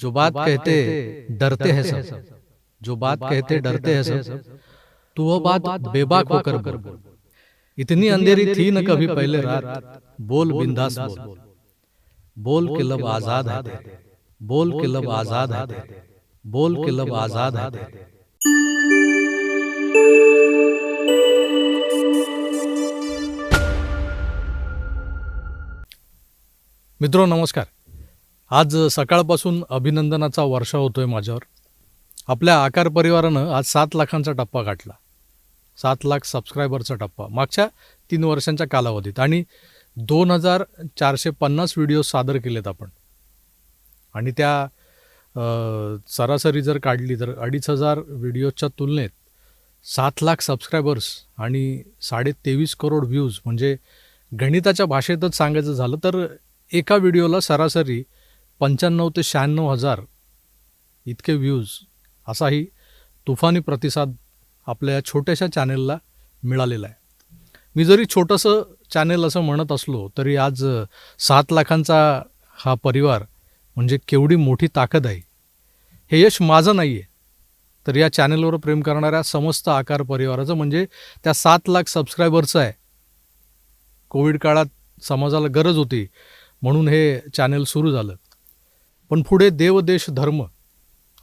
जो बात कहते डरते हैं सब जो बात कहते डरते हैं सब तो वो बात बेबाक होकर बोल। इतनी अंधेरी थी न कभी पहले रात। बोल बिंदास बोल। बोल। के लब आज़ाद है बोल के लब आज़ाद है बोल के लब आज़ाद है तेरे। मित्रो नमस्कार। आज सकाळपासून अभिनंदनाचा वर्षा होतोय माझ्यावर. आपल्या आकार परिवारानं आज सात लाखांचा टप्पा गाठला. सात लाख सबस्क्रायबरचा टप्पा. मागच्या तीन वर्षांच्या कालावधीत आणि दोन हजार चारशे पन्नास व्हिडिओ सादर केलेत आपण. आणि त्या सरासरी जर काढली तर अडीच हजार व्हिडिओच्या तुलनेत सात लाख सबस्क्रायबर्स आणि साडे तेवीस करोड व्ह्यूज म्हणजे गणिताच्या भाषेतच सांगायचं झालं तर एका व्हिडिओला सरासरी पंच्याण्णव ते शहाण्णव हजार इतके व्ह्यूज असाही तुफानी प्रतिसाद आपल्या या छोट्याशा चॅनेलला मिळालेला आहे. मी जरी छोटंसं चॅनेल असं म्हणत असलो तरी आज सात लाखांचा हा परिवार म्हणजे केवढी मोठी ताकद आहे. हे यश माझं नाही आहे तर या चॅनेलवर प्रेम करणाऱ्या समस्त आकार परिवाराचं म्हणजे त्या सात लाख सबस्क्रायबर्सचं आहे. कोविड काळात समाजाला गरज होती म्हणून हे चॅनेल सुरू झालं. पण पुढे देव देश धर्म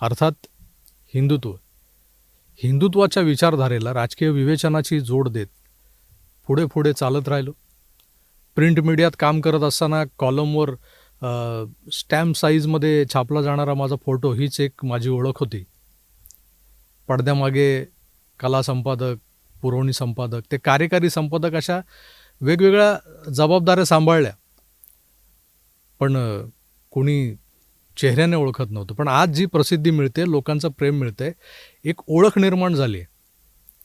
अर्थात हिंदुत्व. हिंदुत्वाच्या विचारधारेला राजकीय विवेचनाची जोड देत पुढे पुढे चालत राहिलो. प्रिंट मीडियात काम करत असताना कॉलमवर स्टॅम्प साईजमध्ये छापला जाणारा माझा फोटो हीच एक माझी ओळख होती. पडद्यामागे कला संपादक पुरवणी संपादक ते कार्यकारी संपादक अशा वेगवेगळ्या जबाबदाऱ्या सांभाळल्या. पण कोणी चेहऱ्याने ओळखत नव्हतं. पण आज जी प्रसिद्धी मिळते लोकांचं प्रेम मिळते एक ओळख निर्माण झाली आहे.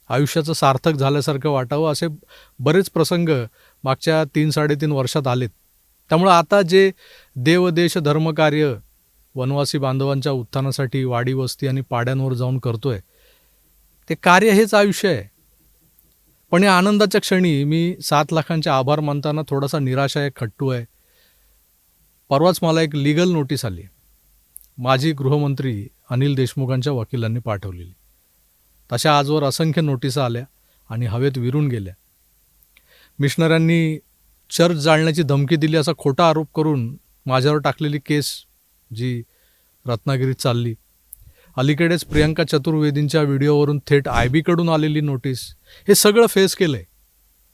आयुष्याचं सार्थक झाल्यासारखं वाटावं असे बरेच प्रसंग मागच्या तीन साडेतीन वर्षात आलेत. त्यामुळं आता जे देव देश धर्मकार्य वनवासी बांधवांच्या उत्थानासाठी वाडी वस्ती आणि पाड्यांवर जाऊन करतोय ते कार्य हेच आयुष्य आहे. पण या आनंदाच्या क्षणी मी सात लाखांचे आभार मानताना थोडासा निराशा आहे खट्टू आहे. परवाच मला एक लिगल नोटीस आली. माजी गृहमंत्री अनिल देशमुखांच्या वकिलांनी पाठवलेली. तशा आजवर असंख्य नोटिसा आल्या आणि हवेत विरून गेल्या. मिशनऱ्यांनी चर्च जाळण्याची धमकी दिली असा खोटा आरोप करून माझ्यावर टाकलेली केस जी रत्नागिरीत चालली. अलीकडेच प्रियंका चतुर्वेदींच्या व्हिडिओवरून थेट आय बीकडून आलेली नोटीस हे सगळं फेस केलं आहे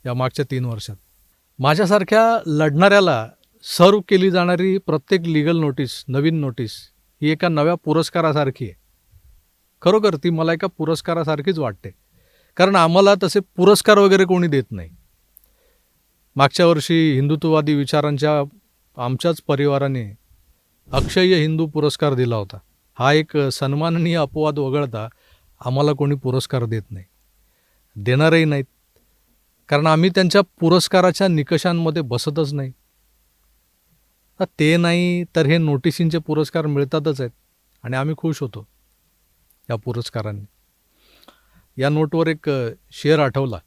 या मागच्या तीन वर्षात. माझ्यासारख्या लढणाऱ्याला सर्व केली जाणारी प्रत्येक लिगल नोटीस नवीन नोटीस ही एका नव्या पुरस्कारासारखी आहे. खरोखर ती मला एका पुरस्कारासारखीच वाटते. कारण आम्हाला तसे पुरस्कार वगैरे कोणी देत नाही. मागच्या वर्षी हिंदुत्ववादी विचारांच्या आमच्याच परिवाराने अक्षय हिंदू पुरस्कार दिला होता. हा एक सन्माननीय अपवाद वगळता आम्हाला कोणी पुरस्कार देत नाही. देणारही नाहीत. कारण आम्ही त्यांच्या पुरस्काराच्या निकषांमध्ये बसतच नाही. ते नाही तर हे नोटिसींचे पुरस्कार मिळतातच आहेत. आणि आम्ही खुश होतो या पुरस्कारांनी. या नोटवर एक शेअर शेर आठवला.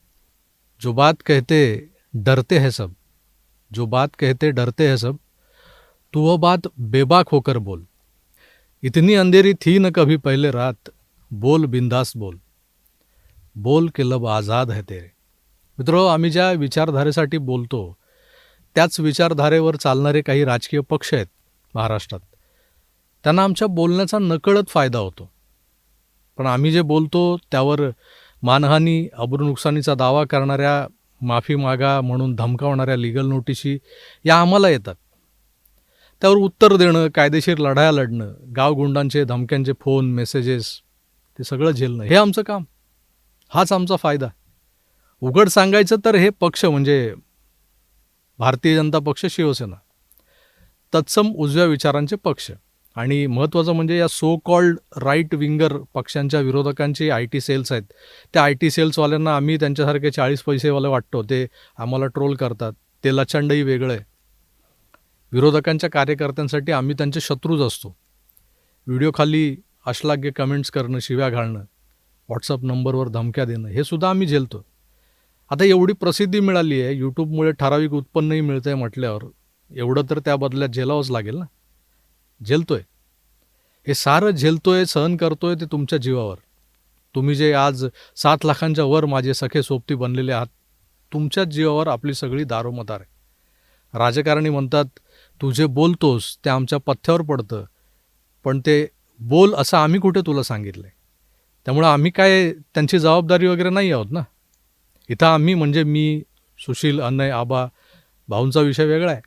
जो बात कहते डरते है सब. जो बात कहते डरते है सब तू वो बात बेबाक होकर बोल. इतनी अंधेरी थी न कभी पहले रात बोल बिंदास बोल. बोल के लब आझाद है तेरे. मित्रो आम्ही ज्या विचारधारेसाठी बोलतो त्याच विचारधारेवर चालणारे काही राजकीय पक्ष आहेत महाराष्ट्रात. त्यांना आमच्या बोलण्याचा नकळत फायदा होतो. पण आम्ही जे बोलतो त्यावर मानहानी अब्रुनुकसानीचा दावा करणाऱ्या माफी मागा म्हणून धमकावणाऱ्या लिगल नोटिशी या आम्हाला येतात. त्यावर उत्तर देणं कायदेशीर लढाया लढणं गावगुंडांचे धमक्यांचे फोन मेसेजेस ते सगळं झेलणं हे आमचं काम. हाच आमचा फायदा. उघड सांगायचं तर हे पक्ष म्हणजे भारतीय जनता पक्ष शिवसेना. तत्सम उजव्या विचारांचे पक्ष. आणि महत्त्वाचं म्हणजे या सो कॉल्ड राईट विंगर पक्षांच्या विरोधकांची आय टी सेल्स आहेत. त्या आय टी सेल्सवाल्यांना आम्ही त्यांच्यासारखे चाळीस पैसेवाले वाटतो. ते आम्हाला ट्रोल करतात. ते लचंडही वेगळं आहे. विरोधकांच्या कार्यकर्त्यांसाठी आम्ही त्यांचे शत्रूच असतो. व्हिडिओखाली अश्लाघ्य कमेंट्स करणं शिव्या घालणं व्हॉट्सअप नंबरवर धमक्या देणं हे सुद्धा आम्ही झेलतो आता एवढी प्रसिद्धी मिळाली आहे यूट्यूबमुळे ठराविक उत्पन्नही मिळतं आहे म्हटल्यावर एवढं तर त्या बदल्यात झेलावंच लागेल ना? झेलतोय हे सारं झेलतोय सहन करतोय ते तुमच्या जीवावर. तुम्ही जे आज सात लाखांच्या वर माझे सखे सोबती बनलेले आहात तुमच्याच जीवावर आपली सगळी दारोमदार आहे. राजकारणी म्हणतात तू जे बोलतोस ते आमच्या पथ्यावर पडतं. पण ते बोल असं आम्ही कुठे तुला सांगितलं आहे त्यामुळं आम्ही काय त्यांची जबाबदारी वगैरे नाही आहोत ना? इथं आम्ही म्हणजे मी सुशील अनय आबा भाऊंचा विषय वेगळा आहे.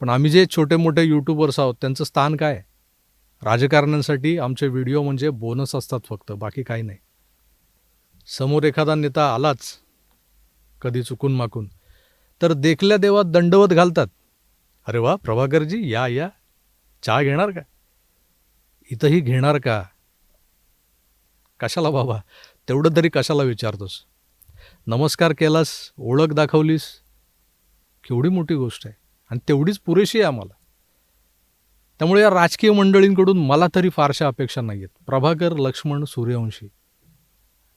पण आम्ही जे छोटे मोठे यूट्यूबर्स आहोत त्यांचं स्थान काय? राजकारण्यांसाठी आमचे व्हिडिओ म्हणजे बोनस असतात फक्त बाकी काही नाही. समोर एखादा नेता आलाच कधी चुकून माकून तर देखल्या देवात दंडवत घालतात. अरे वा प्रभाकरजी या या. चहा घेणार का? इथंही घेणार का? कशाला बाबा? तेवढं तरी कशाला विचारतोस? नमस्कार केलास ओळख दाखवलीस. केवढी मोठी गोष्ट आहे. आणि तेवढीच पुरेशी आहे आम्हाला. त्यामुळे या राजकीय मंडळींकडून मला तरी फारशा अपेक्षा नाही आहेत प्रभाकर लक्ष्मण सूर्यवंशी.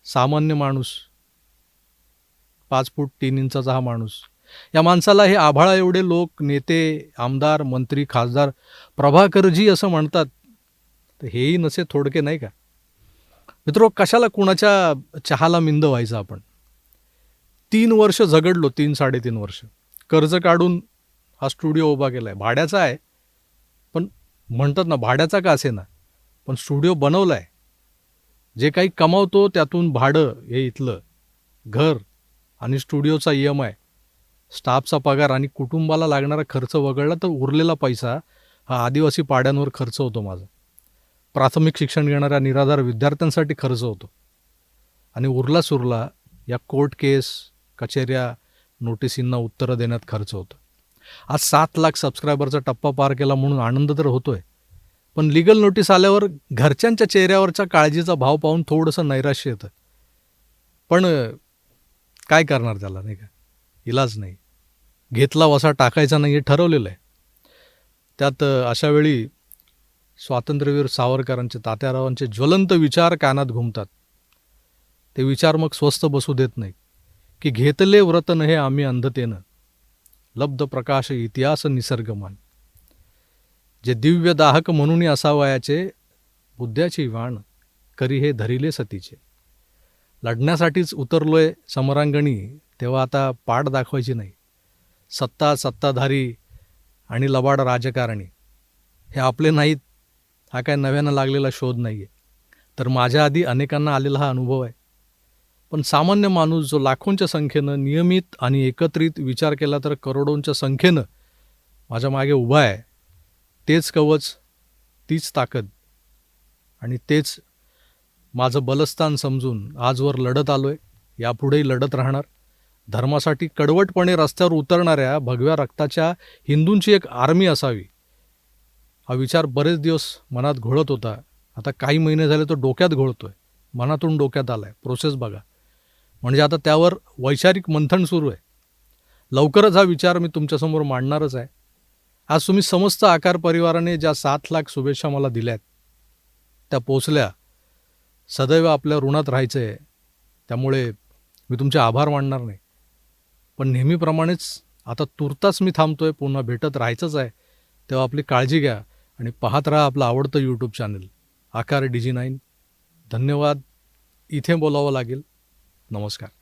सामान्य माणूस. पाच फूट तीन इंचाचा हा माणूस. या माणसाला हे आभाळा एवढे लोक नेते आमदार मंत्री खासदार प्रभाकरजी असं म्हणतात. तर हेही नसे थोडके नाही का? मित्रो कशाला कुणाच्या चहाला मिंद व्हायचं आपण? तीन वर्ष झगडलो तीन साडेतीन वर्ष. कर्ज काढून हा स्टुडिओ उभा केला आहे भाड्याचा आहे पण म्हणतात ना भाड्याचा का असे ना पण स्टुडिओ बनवला आहे जे काही कमावतो त्यातून भाडं हे इथलं घर आणि स्टुडिओचा ई एम आय स्टाफचा पगार आणि कुटुंबाला लागणारा खर्च वगळला तर उरलेला पैसा हा आदिवासी पाड्यांवर खर्च होतो माझा. प्राथमिक शिक्षण घेणाऱ्या निराधार विद्यार्थ्यांसाठी खर्च होतो. आणि उरला सुरला या कोर्ट केस कचेऱ्या नोटिसींना उत्तरं देण्यात खर्च होतो. आज सात लाख सबस्क्रायबरचा टप्पा पार केला म्हणून आनंद तर होतोय. पण लिगल नोटीस आल्यावर घरच्यांच्या चेहऱ्यावरच्या काळजीचा भाव पाहून थोडंसं नैराश्य येतं. पण काय करणार त्याला नाही का? इलाज नाही. घेतला वसा टाकायचा नाही हे ठरवलेलं आहे. त्यात अशावेळी अशा वेळी स्वातंत्र्यवीर सावरकरांचे तात्यारावांचे ज्वलंत विचार कानात घुमतात. ते विचार मग स्वस्त बसू देत नाही की घेतले व्रतन हे आम्ही अंधतेनं. लब्ध प्रकाश इतिहास निसर्गमान जे दिव्य दाहक म्हणून असावयाचे बुद्ध्याची वाण करी हे धरिले सतीचे. लढण्यासाठीच उतरलोय समरांगणी तेव्हा आता पाठ दाखवायची नाही. सत्ता सत्ताधारी आणि लबाड राजकारणी. हे आपले नाहीत हा काय नव्यानं लागलेला शोध नाही आहे तर माझ्या आधी अनेकांना आलेला हा अनुभव आहे. पण सामान्य माणूस जो लाखोंच्या संख्येनं नियमित आणि एकत्रित विचार केला तर करोडोंच्या संख्येनं माझ्या मागे उभा आहे. तेच कवच तीच ताकद आणि तेच माझं बलस्थान समजून आजवर लढत आलोय. यापुढेही लढत राहणार. धर्मासाठी कडवटपणे रस्त्यावर उतरणाऱ्या भगव्या रक्ताच्या हिंदूंची एक आर्मी असावी. हा विचार बरेच दिवस मनात घोळत होता. आता काही महिने झाले तो डोक्यात घोळतोय. मनातून डोक्यात आला आहे प्रोसेस बघा. म्हणजे आता त्यावर वैचारिक मंथन सुरू आहे. लवकरच हा विचार मी तुमच्यासमोर मांडणारच आहे. आज तुम्ही समस्त आकार परिवाराने ज्या सात लाख शुभेच्छा मला दिल्यात त्या पोचल्या. सदैव आपल्या ऋणात राहायचं आहे. त्यामुळे मी तुमचे आभार मानणार नाही. पण नेहमीप्रमाणेच आता तुर्तास मी थांबतोय पुन्हा भेटत राहायचंच आहे. तेव्हा आपली काळजी घ्या आणि पाहत राहा आपलं आवडतं YouTube channel Aakar digi nine धन्यवाद. इथे बोलावं लागेल. नमस्कार